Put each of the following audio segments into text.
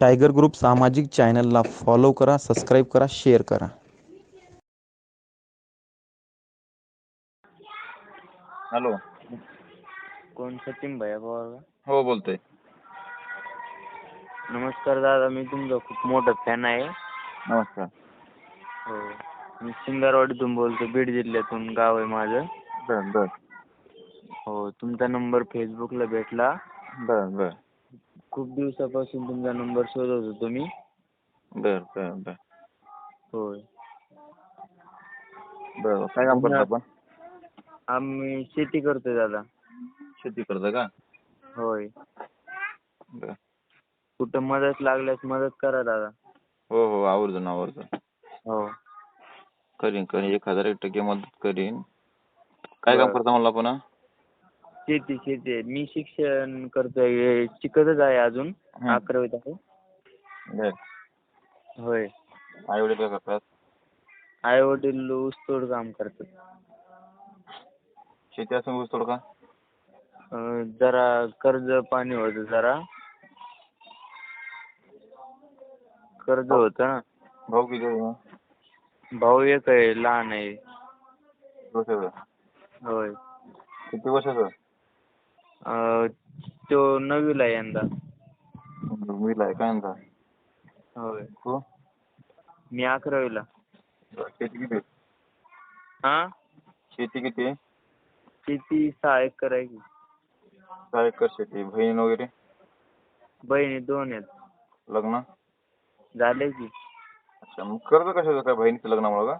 Tiger group सामाजिक चॅनलला follow करा सबस्क्राईब करा शेअर करा. हॅलो. कोण? सचिन भैया पवार का? हो बोलतोय. नमस्कार दादा मी तुमचा खूप मोठा फॅन आहे. नमस्कार. हो. मी सिंगारवाडीतून बोलतो बीड जिल्ह्यातून गाव आहे माझं. बर बर. हो तुमचा नंबर फेसबुकला भेटला. बर बर. खूप दिवसापासून तुमचा नंबर शोधत होतो मी बर बर बर. होय. बर काय काम करता आपण? आम्ही शेती करतोय दादा. शेती करता का? होय. बर. कुठं मदत लागल्यास मदत करा दादा. हो हो. आवर्जून आवर्जून. हो. करीन करीन. एक हजार एक टक्के मदत करीन. काय काम. करता म्हणला पुन्हा शेती शेती आहे. मी शिक्षण करतोय हे शिकतच आहे अजून. अकरावीत आहे. बर. होय. आई वडील काय करतात? आई वडील ऊसतोड काम करतात. शेती असून ऊस तोड का? अं, जरा कर्ज पाणी होतं जरा. कर्ज होतं ना. भाऊ किती आहे? मग? भाऊ एक आहे लहान आहे. होय. किती वर्षाचं? अं, तो नववीला आहे यंदा. मीला आहे काय म्हणता होय. तू मी अकरावीला. शेती किती आहे? हा? शेती किती आहे? शेती सहा एकर आहे की. सहा एकर शेती बहीण वगैरे? बहिणी दोन आहेत. लग्न? झाले की. अच्छा मग कर्ज कशाचं काय बहिणीचं लग्नामुळं का?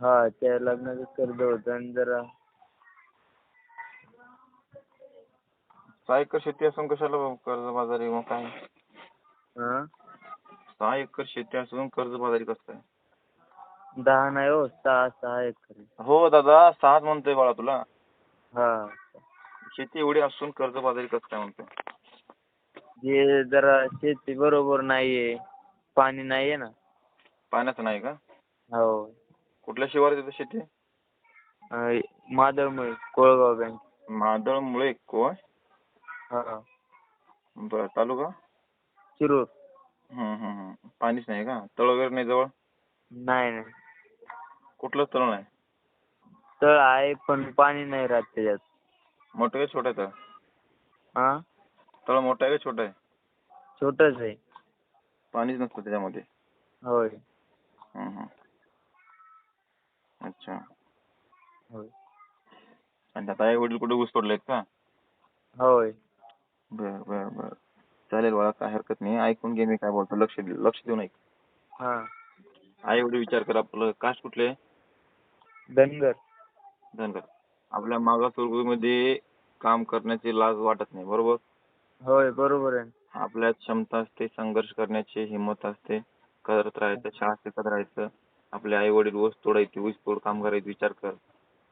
हा त्या लग्नाचं कर्ज होतं आणि जरा सहा एकर शेती असून कशाला कर्जबाजारी मग काय? हा? सहा एकर शेती असून कर्जबाजारी कसं काय? दहा नाही हो सहा सहा एकर. आहे. हो दादा सहाच म्हणतोय बाळा तुला. हा. शेती एवढी असून कर्जबाजारी कसं काय म्हणतोय? जे जरा शेती बरोबर नाहीये पाणी नाहीये ना. पाण्याचं नाही का? हो. कुठल्या शिवारात येतं शेती? अं, मादळमुळे कोळगाव बँक. मादळ मुळे कोय हा बर तालुका? शिरूर. हम्म हम्म हम्म. पाणीच नाही का? तळ वगैरे नाही जवळ? नाही नाही. कुठलंच तळ नाही? तळ आहे पण पाणी नाही राहत त्याच्यात. मोठं आहे छोटं आहे तळ? हा? तळ मोठं आहे का छोटं आहे? छोटच आहे. पाणीच नसतं त्याच्यामध्ये. होय. हम्म हम्म. अच्छा. होय. आणि आता आई वडील कुठे ऊस तोडलेत का? होय. बर बर बर. चालेल बाळा काय हरकत नाही. ऐकून घे मी काय बोलतो. लक्ष दे लक्ष देऊ नये हा. आई वडील विचार कर. आपलं कास्ट कुठले धनगर. धनगर. आपल्या मागासवर्गीमध्ये काम करण्याची लाज वाटत नाही बरोबर? होय बरोबर आहे. आपल्यात क्षमता असते संघर्ष करण्याची हिंमत असते. करत राहायचं शाळा शिकत राहायचं. आपले आई वडील ऊस तोडायचे ऊस तोड काम करायचे विचार कर.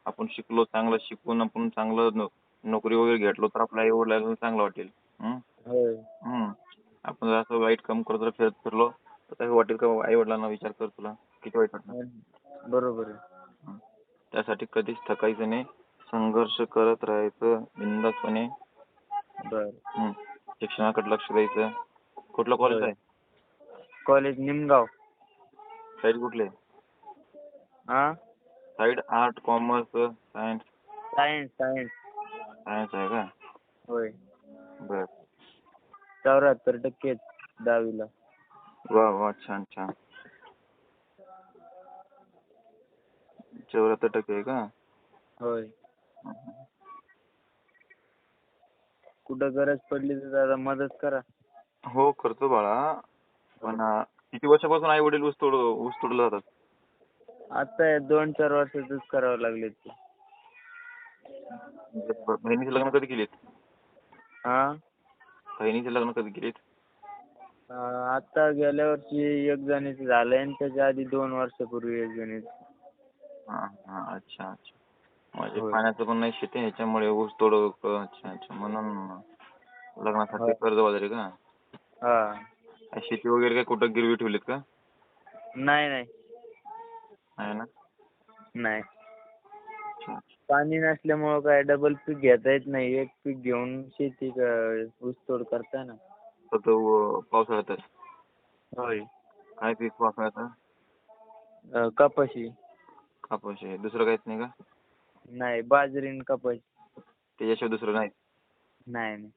आपण शिकलो चांगलं शिकून आपण चांगलं नोकरी वगैरे घेतलो तर आपल्या आई वडिलांना चांगलं वाटेल. हम्म? आपण जर असं वाईट काम करत फिरत फिरलो तर काय वाटेल का आई वडिलांना विचार कर तुला? किती वाईट वाटणार? बरोबर आहे. त्यासाठी कधीच थकायचं नाही. संघर्ष करत राहायचं हम्म. शिक्षणाकडे लक्ष द्यायचं. कुठलं कॉलेज. आहे? कॉलेज निमगाव. साईड कुठले? Side art commerce science science science science आहे का? होय. बर. चौऱ्याहत्तर टक्के आहेत दहावीला. वा वा छान छान. चौऱ्याहत्तर टक्के आहे का? होय. कुठं गरज पडली तर दादा मदत करा. हो करतो बाळा. पण अं, किती वर्षापासून आई वडील ऊस तोड ऊस तोडला जातात? आता हे दोन चार वर्षातच करावं लागले ते. बहिणीचे लग्न कधी केलीत? हा? बहिणीचे लग्न कधी केलीत? आता गेल्या वर्षी एक जणीचं झालंय आणि त्याच्या आधी दोन वर्षापूर्वी एक जणीचं. हा हा अच्छा अच्छा. म्हणजे होय. पाण्याचं पण नाही शेती ह्याच्यामुळे ऊस तोड अच्छा अच्छा. म्हणून लग्नासाठी. कर्ज वगैरे का? हा. शेती वगैरे काय कुठं गिरवी ठेवलीत का? नाही नाही. आहे ना? नाही. पाणी नसल्यामुळं काय डबल पीक घेता येत नाही. एक पीक घेऊन शेती क- ऊसतोड करताय ना. फक्त व- पावसाळ्यातच होय. काय पीक पावसाळ्यात अं, कपाशी. कापूस आहे दुसरं काहीच नाही का? नाही बाजरी आणि कपाशी. त्याच्याशिवाय दुसरं नाही? नाही नाही.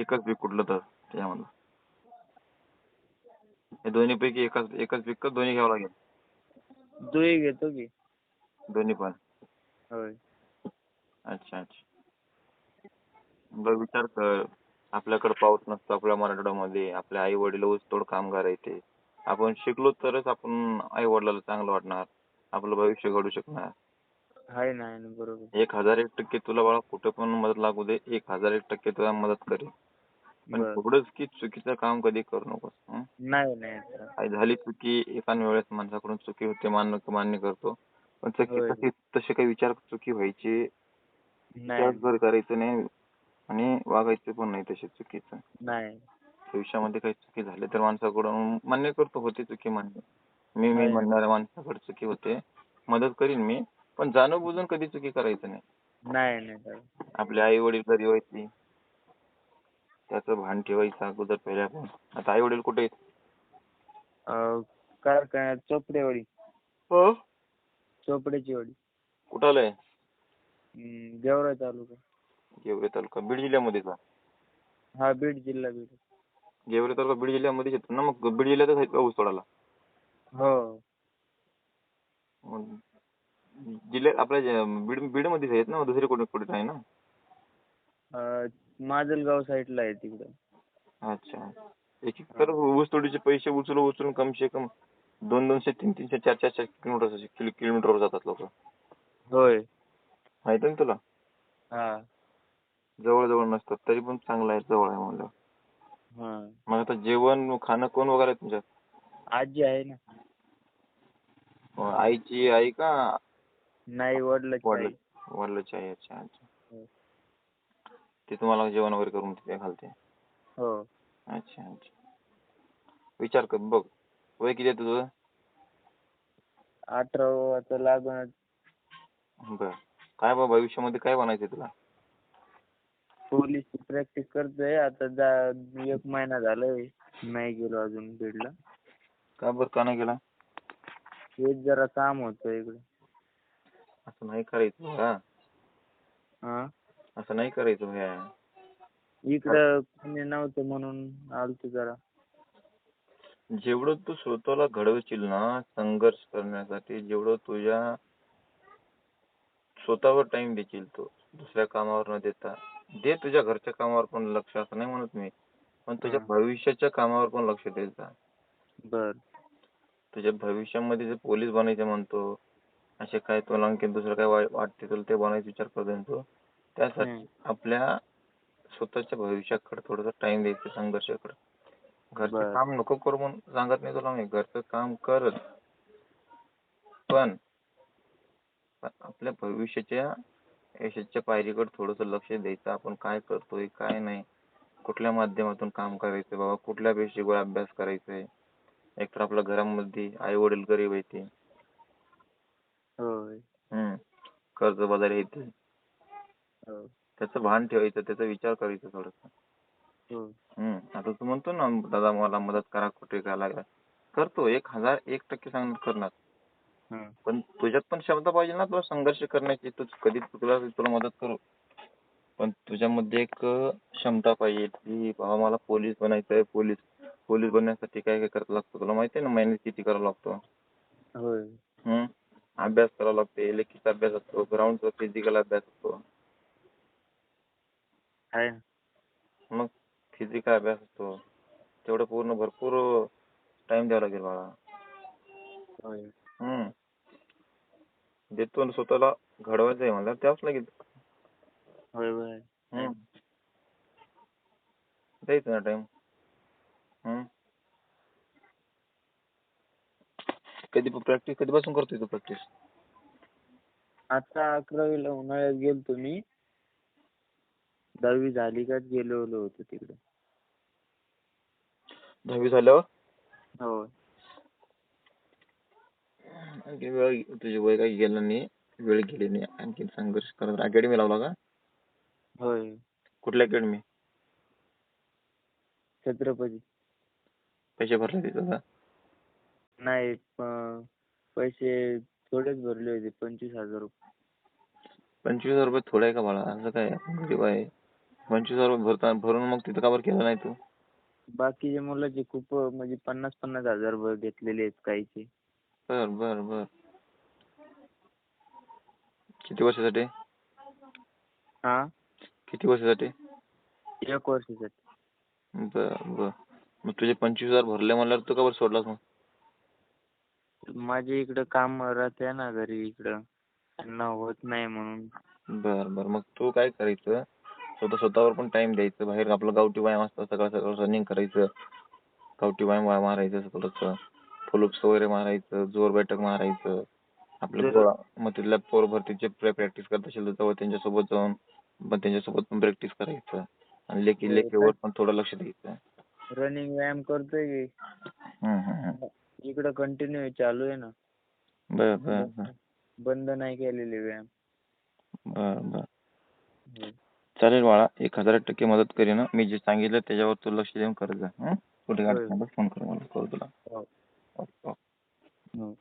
एकच पीक कुठलं तर त्याच्यामधलं? हे दोन्ही पैकी एकच एकच पीक का दोन्ही घ्यावं लागेल. दुई घेतो की. दोन्ही पण. होय. अच्छा अच्छा. बघ विचार कर. आपल्याकडे पाऊस नसतो आपल्या मराठवाड्यामध्ये. आपले आई वडील ऊसतोड कामगार आहे ते. आपण शिकलो तरच आपण आई वडिलाला चांगलं वाटणार. आपलं भविष्य घडू शकणार. आहे ना आहे ना बरोबर. एक हजार एक टक्के तुला बाळा कुठे पण मदत लागू दे. एक हजार एक टक्के तुला मदत करेल. पण बरं. एवढंच की चुकीचं काम कधी करू नकोस हं? नाही नाही sir. आई झाली चुकी एका वेळेस माणसाकडून चुकी होते मान्य मान्य करतो. पण. तशी तसे काही विचार चुकी व्हायची. नाही. त्याचभर करायचं नाही आणि वागायचं पण नाही तसे चुकीचं. नाही. भविष्यामध्ये काही चुकी झाली तर माणसाकडून मान्य करतो होते चुकी मान्य. मी मी. म्हणणाऱ्या माणसाकडे चुकी होते. मदत करीन मी पण जाणून बुजून कधी चुकी करायचं नाही. नाही नाही sir. आपले आई वडील घरी व्हायची. त्याचं भान ठेवायचं अगोदर पहिल्या पण आता आई वडील कुठे आहेत? चोपडेवाडी. हो? चोपड्याची वाडी. कुठं आलंय? हम्म, गेवराई तालुका. गेवरे तालुका बीड जिल्ह्यामध्ये का? हा बीड जिल्हा बीड. गेवरे तालुका बीड जिल्ह्यामध्येच येतो ना मग बीड जिल्ह्यातच आहेत का ऊस तोडायला? हो. मग जिल्ह्यात आपल्या जे- बीड बीडमध्येच आहेत ना दुसरे कुठे कुठे नाही ना? अं, माजलगाव साईडला आहे तिकडं. अच्छा. एक एक तर ऊस तोडीचे पैसे उचलून उचलून कमसे कम दोन दोनशे तीन तीनशे चार चारशे किलोमीटर किलो किलोमीटरवर जातात लोक. होय. माहिती ना तुला? हा. जवळ जवळ नसतात तरी पण चांगलं आहे जवळ आहे म्हणलं. हा. मग आता जेवण खाणं कोण वगैरे आहे तुमच्या आजी आहे ना. अं, आईची आई का? नाही वडिलाची वडील आई वडिलाची आई अच्छा अच्छा. हो. ते तुम्हाला जेवण वगैरे करून तिथे घालते हो. अच्छा अच्छा. विचार कर बघ. वय किती आहे तुझं? अठरावाचं लागून बर. काय बा भविष्यामध्ये काय बनायचंय तुला? पोलीसची प्रॅक्टिस करतोय. आता जा एक महिना झालाय. नाही गेलो अजून बीडला. का बरं? का नाही गेला? हेच जरा काम होतं इकडे. असं नाही करायचं का हा? असं नाही करायचं भया. इकडं कोणी नव्हतं म्हणून आलतो जरा. जेवढं तू स्वतःला घडवशील ना संघर्ष करण्यासाठी जेवढं तुझ्या स्वतःवर टाइम देशील तू दुसऱ्या कामावर न देता. दे तुझ्या घरच्या कामावर पण लक्ष असं नाही म्हणत मी. पण तुझ्या. भविष्याच्या कामावर पण लक्ष देत जा. बर. तुझ्या भविष्यामध्ये जे पोलीस बनायचं म्हणतो असे काय तुला आणखी दुसरं काय वाटते तुला ते बनायचा विचार करतो तू. त्यासाठी. आपल्या स्वतःच्या भविष्याकडे थोडासा टाइम द्यायचा संघर्षाकडे. घरचं. काम नको करू म्हणून सांगत नाही तुला मी. घरचं काम कर पण आपल्या भविष्याच्या यशाच्या पायरीकडे थोडस लक्ष द्यायचं. आपण काय करतोय काय नाही. कुठल्या माध्यमातून काम करायचं बाबा? कुठल्या विषयावर अभ्यास करायचंय? एकतर आपल्या घरामध्ये आई वडील गरीब आहे ते. होय. हम्म. कर्ज बाजारी येते हो. त्याचं भान ठेवायचं त्याचा विचार करायचा थोडस. हम्म. आता तू म्हणतो ना दादा मला मदत करा कुठे काय लागला. करतो. एक हजार एक टक्के सांगणार करणार. पण तुझ्यात पण क्षमता पाहिजे ना तुला संघर्ष करण्याची. तू कधी तुला तुला मदत करू. पण तुझ्यामध्ये एक क्षमता पाहिजे. की बाबा मला पोलीस बनायचंय. पोलीस पोलीस बनण्यासाठी काय काय करावं लागतं तुला माहिती आहे ना? मेहनत किती करावं लागतो? होय. हम्म. अभ्यास करावा लागते. लेखीचा अभ्यास असतो. ग्राउंडचा फिजिकल अभ्यास असतो. आहे ना फिजिकल अभ्यास असतो. तेवढं पूर्ण भरपूर टाइम द्यावा लागेल बाळा. होय. हम्म. देतो ना स्वतःला घडवायचं आहे मला त्याच लागेल हम्म. द्यायचं ना टाइम हम्म. कधी प्रॅक्टिस कधीपासून करतोय तू प्रॅक्टिस आता अकरावीला उन्हाळ्यात गेलतो मी. दहावी झाली का गेलो होतो तिकडे. दहावी झाल्यावर? हो. आणखी वेळ तुझी वय काही गेलं नाही वेळ गेली नाही आणखी संघर्ष करत अकॅडमी लावला का? होय. कुठल्या अकॅडमी छत्रपती. पैसे भरले तिथं का नाही प- पैसे थोडेच भरले होते पंचवीस हजार रुपये. पंचवीस हजार रुपये थोडे आहे का बाळा? असं काय गरीब आहे. पंचवीस हजार रुपये भरता भरून मग तिथं का बरं केलं नाही तू? बाकीच्या मुलाचे खूप म्हणजे पन्नास पन्नास हजार भ- घेतलेले आहेत काहीचे. बर बर बर. किती वर्षासाठी? हा? किती वर्षासाठी? एक वर्षासाठी. बर बर. मग तुझे पंचवीस हजार भरले म्हणल्यावर तू का बरं सोडलास मग? माझे इकडं काम राहते ना घरी इकडं. त्यांना होत नाही म्हणून. बर बर. मग तू काय करायचं? स्वतः स्वतःवर पण टाइम द्यायचं. बाहेर आपलं गावठी व्यायाम असतं सकाळ सकाळ रनिंग करायचं. गावठी व्यायाम मारायचं थोडंसं. फुलुप्स वगैरे मारायचं जोर बैठक मारायचं. आपले मग तिथल्या पोर भरतीचे प्रॅक्टिस करत असेल तर तेव्हा त्यांच्यासोबत जाऊन मग त्यांच्यासोबत पण प्रॅक्टिस करायचं. आणि लेखी हो, लेखीवर पण थोडं लक्ष द्यायचं. रनिंग व्यायाम करतोय की. इकडं कंटिन्यू चालू आहे ना. बर बर बंद नाही केलेले व्यायाम. बर बर. चालेल बाळा एक हजार टक्के मदत करीन हं. मी जे सांगितलं त्याच्यावर तू लक्ष देऊन करत जा हं? कुठे होय. अडचण आल्यास फोन कर मला करू तुला हो. हो, हो. हो.